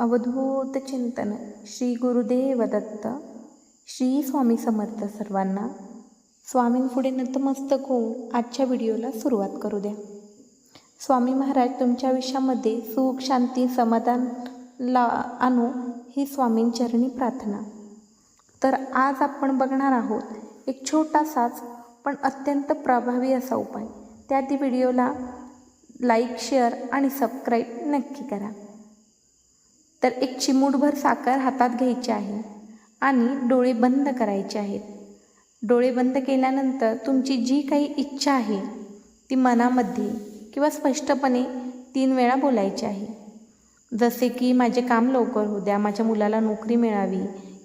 अवधूत चिंतन श्री गुरुदेव दत्त श्री स्वामी समर्थ सर्वांना. स्वामींपुढे नतमस्तक होऊन आजच्या व्हिडिओला सुरुवात करू द्या स्वामी महाराज तुमच्या आयुष्यामध्ये सुख शांती समाधान ला आणू ही स्वामींचरणी प्रार्थना. तर आज आपण बघणार आहोत एक छोटासाच पण अत्यंत प्रभावी असा उपाय. त्या ती व्हिडिओला लाईक शेअर आणि सबस्क्राईब नक्की करा. तर एक चिमूटभर साखर हातात घ्यायची आहे आणि डोळे बंद करायचे आहेत. डोळे बंद केल्यानंतर तुमची जी काही इच्छा आहे ती मनामध्ये किंवा स्पष्टपणे तीन वेळा बोलायची आहे. जसे की माझे काम लवकर होऊ द्या माझ्या मुलाला नोकरी मिळावी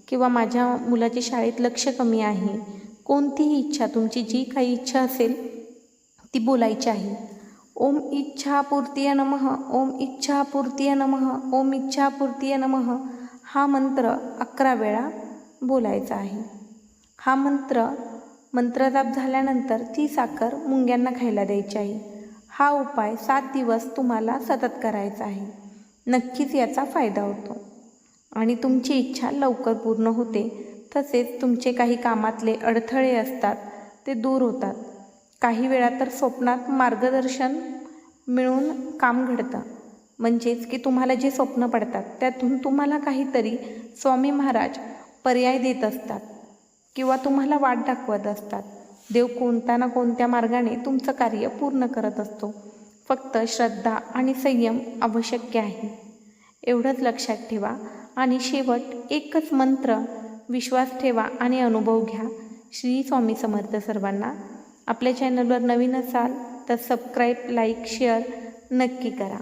किंवा माझ्या मुलाचे शाळेत लक्ष कमी आहे कोणतीही इच्छा तुमची जी काही इच्छा असेल ती बोलायची आहे. ओम इच्छापूर्तीय नमः ओम इच्छापूर्तीय नमः ओम इच्छापूर्तीय नमः हा मंत्र अकरा वेळा बोलायचा आहे. हा मंत्र मंत्रजाप झाल्यानंतर ती साखर मुंग्यांना खायला द्यायची आहे. हा उपाय सात दिवस तुम्हाला सतत करायचा आहे. नक्कीच याचा फायदा होतो. आणि तुमची इच्छा लवकर पूर्ण होते. तसेच तुमचे काही कामातले अडथळे असतात ते दूर होतात. काही वेळा तर स्वप्नात मार्गदर्शन मिळून काम घडतं. म्हणजेच की तुम्हाला जे स्वप्न पडतात त्यातून तुम्हाला काहीतरी स्वामी महाराज पर्याय देत असतात किंवा तुम्हाला वाट दाखवत असतात. देव कोणत्या ना कोणत्या मार्गाने तुमचं कार्य पूर्ण करत असतो. फक्त श्रद्धा आणि संयम आवश्यक आहे. एवढंच लक्षात ठेवा आणि शेवट एकच मंत्र विश्वास ठेवा आणि अनुभव घ्या. श्री स्वामी समर्थ सर्वांना आपल्या चॅनलवर नवीन असाल तर सबस्क्राईब लाईक शेअर नक्की करा.